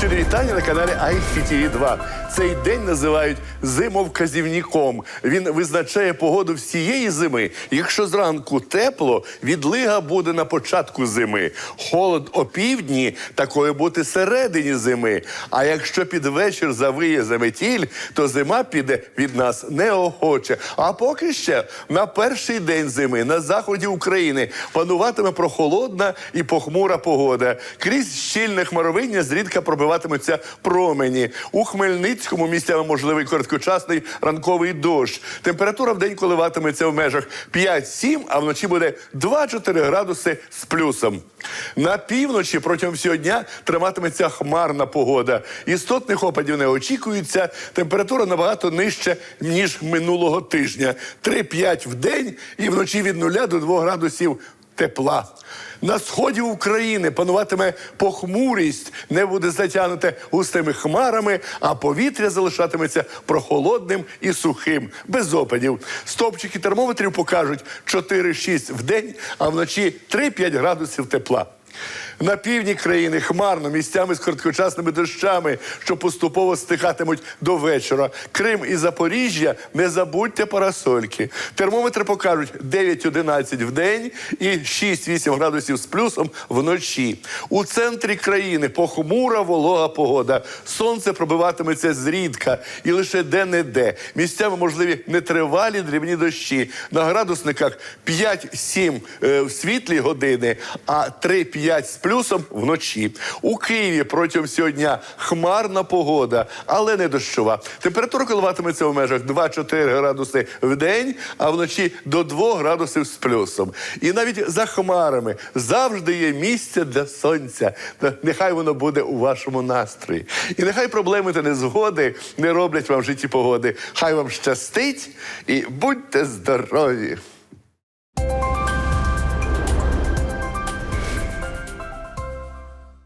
Щирі вітання на каналі ICTV 2 Цей день називають зимовказівником. Він визначає погоду всієї зими. Якщо зранку тепло, відлига буде на початку зими. Холод опівдні, такою бути середині зими. А якщо під вечір завиє заметіль, то зима піде від нас неохоче. А поки ще на перший день зими на заході України пануватиме прохолодна і похмура погода. Крізь щільне хмаровиння зрідка пробиватимуться промені. У Хмельницькому місцями можливий короткочасний ранковий дощ. Температура в день коливатиметься в межах 5-7, а вночі буде 2-4 градуси з плюсом. На півночі протягом всього дня триматиметься хмарна погода. Істотних опадів не очікується. Температура набагато нижча, ніж минулого тижня. 3-5 в день і вночі від 0 до 2 градусів тепла. На сході України пануватиме похмурість, не буде затягнуте густими хмарами, а повітря залишатиметься прохолодним і сухим, без опадів. Стопчики термометрів покажуть 4-6 в день, а вночі 3-5 градусів тепла. На півдні країни хмарно місцями з короткочасними дощами, що поступово стихатимуть до вечора. Крим і Запоріжжя не забудьте парасольки. Термометри покажуть 9-11 в день і 6-8 градусів з плюсом вночі. У центрі країни похмура волога погода. Сонце пробиватиметься зрідка і лише де-не-де. Місцями можливі нетривалі дрібні дощі. На градусниках 5-7 е, в світлі години, а 3-5 з плюсом вночі. У Києві протягом всього дня хмарна погода, але не дощова. Температура коливатиметься в межах 2-4 градуси в день, а вночі до 2 градусів з плюсом. І навіть за хмарами завжди є місце для сонця. Нехай воно буде у вашому настрої. І нехай проблеми та незгоди не роблять вам в житті погоди. Хай вам щастить і будьте здорові!